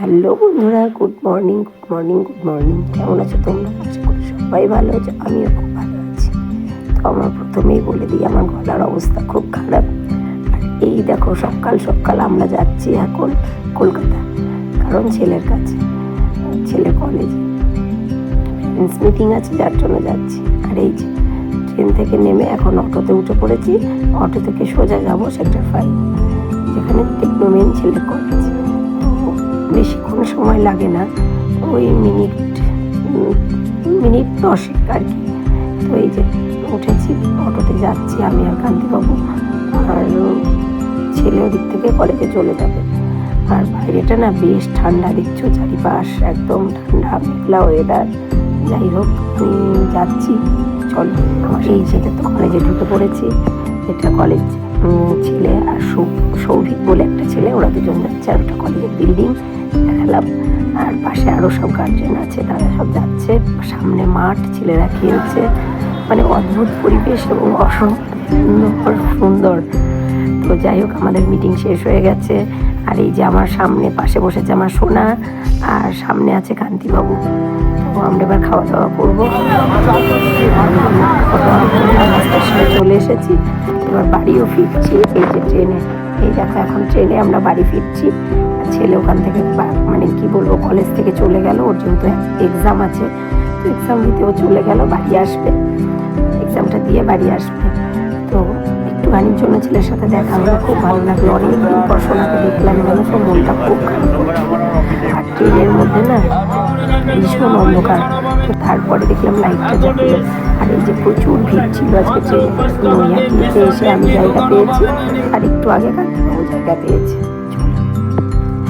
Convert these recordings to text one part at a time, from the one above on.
Hello বন্ধুরা, good morning good morning good morning. কেমন আছো তোমরা? আশা করি সবাই ভালো আছো, আমিও খুব ভালো আছি। তো আমার প্রথমেই বলে দিই, আমার গলার অবস্থা খুব খারাপ। আর এই দেখো, সকাল সকাল আমরা যাচ্ছি এখন কলকাতা, কারণ ছেলের কাছে ছেলে কলেজে প্যারেন্টস মিটিং আছে, যার জন্য যাচ্ছি। আর এই যে ট্রেন থেকে নেমে এখন অটোতে উঠে পড়েছি। অটো থেকে সোজা যাব সেক্টর ফাইভ যেখানে টেকনোমেন ছেলের কলেজ বেশিক্ষণ সময় লাগে না। ওই মিনিট মিনিট দশেক আর কি। তো এই যে উঠেছি, অটোতে যাচ্ছি আমি আর কান্তিবাবু। আর ছেলে ওদিক থেকে কলেজে চলে যাবে। আর বাইরেটা না বেশ ঠান্ডা, দেখছ? চারিপাশ একদম ঠান্ডা, মেঘলা ওয়েদার যাই হোক যাচ্ছি। চলো আমার এই যেটা তো কলেজে ঢুকে পড়েছি। এটা কলেজ ছেলে আর সৌভিক বলে একটা ছেলে। ওরা দুজন যাচ্ছে আর ওটা কলেজের বিল্ডিং দেখালাম আর পাশে আরও সব গার্জেন আছে, তারা সব যাচ্ছে। সামনে মাঠ, ছেলেরা খেলছে। মানে অদ্ভুত পরিবেশ এবং অসম্ভব সুন্দর। তো যাই হোক, আমাদের মিটিং শেষ হয়ে গেছে। এই যে আমার সামনে পাশে বসেছে আমার সোনা, আর সামনে আছে কান্তিবাবু। তো আমরা এবার খাওয়া দাওয়া করব চলে এসেছি। এবার বাড়িও ফিরছি। এই যে ট্রেনে, এই দেখো এখন ট্রেনে আমরা বাড়ি ফিরছি। ছেলে ওখান থেকে মানে কি বলব কলেজ থেকে চলে গেল। ওর যেহেতু এক্সাম আছে, তো এক্সাম ও চলে গেল, বাড়ি আসবে। এক্সামটা দিয়ে বাড়ি আসবে। একটুখানির জন্য ছেলের সাথে দেখা হলো, খুব ভালো লাগল, অনেকদিন পর সোনাকে দেখলাম যেন তো মনটা খুব খারাপ ট্রেনের মধ্যে না ভীষণ অন্ধকার, তো তারপরে দেখলাম লাইটটা জ্বললো আর এই যে প্রচুর ভিড় ছিল আজকে ট্রেনে নৈহাটিতে এসে আমি জায়গা পেয়েছি, আর একটু আগে কান্তিবাবু জায়গা পেয়েছি।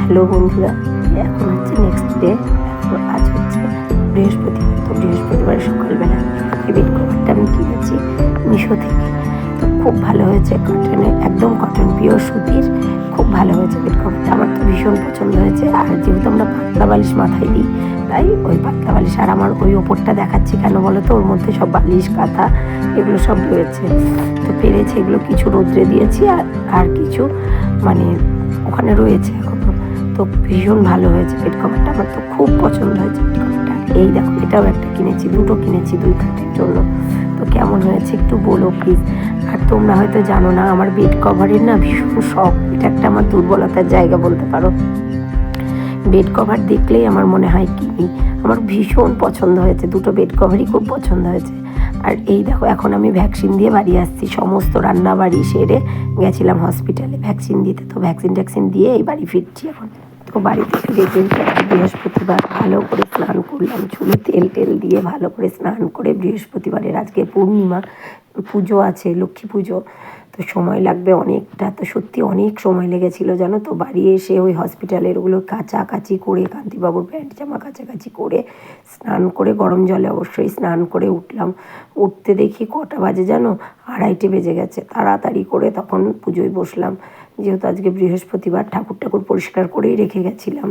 হ্যালো বন্ধুরা, এখন হচ্ছে নেক্সট ডে আজ হচ্ছে বৃহস্পতিবার, তো বৃহস্পতিবার সকালবেলা এই বেড কভারটা আমি কিনেছি মিশো থেকে। খুব ভালো হয়েছে কটনের একদম কটন পিওর সুতির, খুব ভালো হয়েছে বেড কভারটা আমার তো ভীষণ পছন্দ হয়েছে, আর যেহেতু আমরা পাতলা বালিশ মাথায় দিই, তাই ওই পাতলা বালিশ, আর আমার ওই ওপরটা দেখাচ্ছি কেন বলো তো? ওর মধ্যে সব বালিশ, কাঁথা, এগুলো সব রয়েছে। তো পেরেছে এগুলো কিছু রোদ্রে দিয়েছি, আর আর কিছু মানে ওখানে রয়েছে এখনও। তো ভীষণ ভালো হয়েছে বেড কভারটা আমার তো খুব পছন্দ হয়েছে বেড কভারটা এই দেখো, এটাও একটা কিনেছি, দুটো কিনেছি দুই খাটের জন্য। তো কেমন হয়েছে একটু বলো প্লিজ আর তোমরা হয়তো জানো না, আমার বেড কভারের না ভীষণ শখ। এটা একটা আমার দুর্বলতার জায়গা বলতে পারো। বেড কভার দেখলেই আমার মনে হয় কিনি। আমার ভীষণ পছন্দ হয়েছে, দুটো বেড কভারই খুব পছন্দ হয়েছে। আর এই দেখো, এখন আমি ভ্যাকসিন দিয়ে বাড়ি আসছি, সমস্ত রান্না বাড়ি সেরে গেছিলাম হসপিটালে ভ্যাকসিন দিতে তো ভ্যাকসিন ট্যাকসিন দিয়ে এই বাড়ি ফিরছি এখন। বাড়িতে আজকে বৃহস্পতিবার ভালো করে স্নান করলাম, চুলে তেল টেল দিয়ে ভালো করে স্নান করে বৃহস্পতিবারের আজকে পূর্ণিমা, পুজো আছে, লক্ষ্মী পুজো। তো সময় লাগবে অনেকটা, তো সত্যি অনেক সময় লেগেছিল, জানো তো? বাড়ি এসে ওই হসপিটালের ওগুলো কাচাকাচি করে, কান্তিবাবুর প্যান্ট, জামা কাছাকাছি করে স্নান করে, গরম জলে অবশ্যই স্নান করে উঠলাম। উঠতে দেখি কটা বাজে জানো? আড়াইটে বেজে গেছে। তাড়াতাড়ি করে তখন পুজোয় বসলাম। যেহেতু আজকে বৃহস্পতিবার ঠাকুর ঠাকুর পরিষ্কার করেই রেখে গেছিলাম।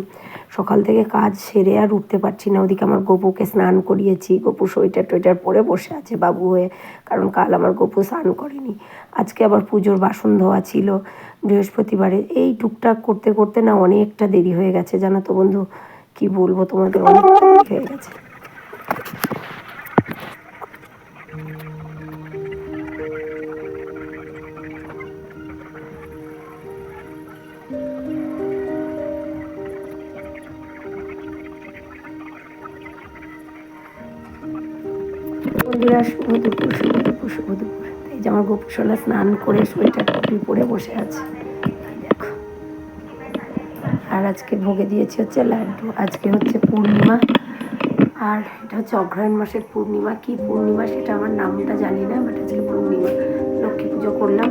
সকাল থেকে কাজ সেরে আর উঠতে পারছি না। ওদিকে আমার গপুকে স্নান করিয়েছি। গপু সোয়েটার টোয়েটার পরে বসে আছে বাবু হয়ে, কারণ কাল আমার গপু স্নান করেনি। আজকে আবার পুজোর বাসন ধোয়া ছিল। বৃহস্পতিবারে এই টুকটাক করতে করতে না অনেকটা দেরি হয়ে গেছে। জানো তো বন্ধু, কি বলব তোমাদের? অনেকটা দেরি হয়ে গেছে। বন্ধুরা শুভ দুপুর শুভ দুপুর দুপুর। এই যে আমার গোপুসলা স্নান করে সোয়েটার টুপি পরে বসে আছে। দেখো। আর আজকে ভোগে দিয়েছি হচ্ছে লাড্ডু। আজকে হচ্ছে পূর্ণিমা। আর এটা হচ্ছে অগ্রহায়ণ মাসের পূর্ণিমা। কি পূর্ণিমা সেটা আমার নামটা জানি না বাট আজকে পূর্ণিমা। লক্ষ্মী পুজো করলাম।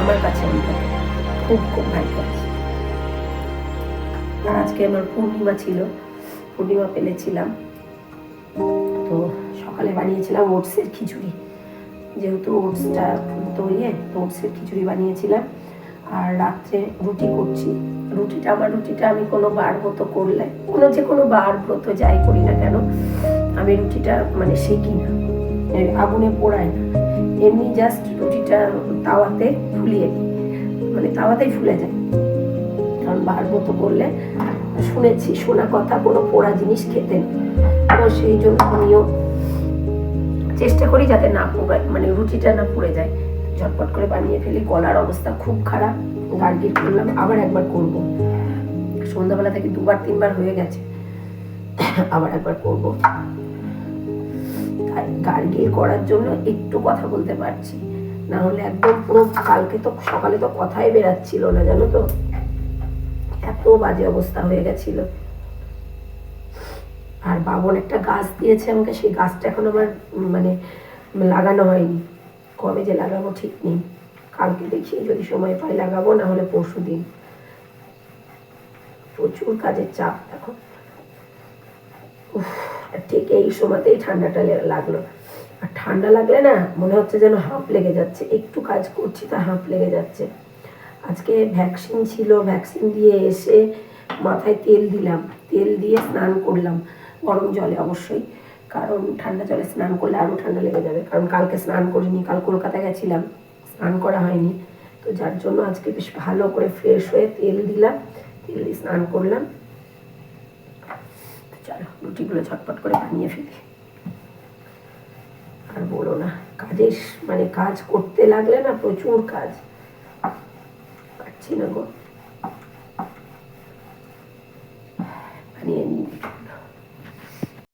আমার কাছে অন্তত খুব খুব ভারী কাজ আর আজকে আমার পূর্ণিমা ছিল, পূর্ণিমা পেলেছিলাম। তো সকালে বানিয়েছিলাম ওটসের খিচুড়ি। যেহেতু ওটসটা তো ইয়ে তো ওটসের খিচুড়ি বানিয়েছিলাম। আর রাত্রে রুটি করছি। রুটিটা, আমার রুটিটা আমি কোনো বার ব্রত করলে, কোনো যে কোনো বার ব্রত যাই করি না কেন, আমি রুটিটা মানে সেকি না। আগুনে পোড়াই না। এমনি জাস্ট রুটিটা তাওয়াতে ফুলিয়ে দিই। মানে তাওয়াতেই ফুলে যায়। কারণ বার মতো করলে শুনেছি, শোনা কথা, কোনো পোড়া জিনিস খেতে নেই। তো সেই জন্য আমিও চেষ্টা করি যাতে না পোড়ায় মানে রুটিটা না পুড়ে যায়। ঝটপট করে বানিয়ে ফেলি, গলার অবস্থা খুব খারাপ গার্গির করলাম আবার একবার করব। সন্ধ্যাবেলা থেকে দুবার, তিনবার হয়ে গেছে। আবার একবার করব। গার্গিল করার জন্য একটু কথা বলতে পারছি। না হলে একদম পুরো কালকে তো সকালে তো কথাই বেরাচ্ছিল না জানো তো? এত বাজে অবস্থা হয়ে গেছিল। আর বাবন একটা গাছ দিয়েছে আমাকে সেই গাছটা এখন আমার মানে লাগানো হয়নি। কবে যে লাগাবো ঠিক নেই। কালকে দেখি যদি সময় পাই লাগাবো না হলে পরশু দিন। প্রচুর কাজের চাপ এখন উফ, ঠিক এই সময়তেই ঠান্ডাটা লাগল। আর ঠান্ডা লাগলে না মনে হচ্ছে যেন হাঁপ লেগে যাচ্ছে। একটু কাজ করছি তা হাঁপ লেগে যাচ্ছে। আজকে ভ্যাকসিন ছিল, ভ্যাকসিন দিয়ে এসে মাথায় তেল দিলাম। তেল দিয়ে স্নান করলাম, গরম জলে অবশ্যই। কারণ ঠান্ডা জলে স্নান করলে আরও ঠান্ডা লেগে যাবে। কারণ কালকে স্নান করিনি, কাল কলকাতা গেছিলাম। স্নান করা হয়নি। তো যার জন্য আজকে বেশ ভালো করে ফ্রেশ হয়ে তেল দিলাম। তেল দিয়ে স্নান করলাম। রুটিগুলো ঝটপট করে বানিয়ে ফেলি। আর বলো না, কাজের মানে কাজ করতে লাগলে না প্রচুর কাজ। পারছি না গো।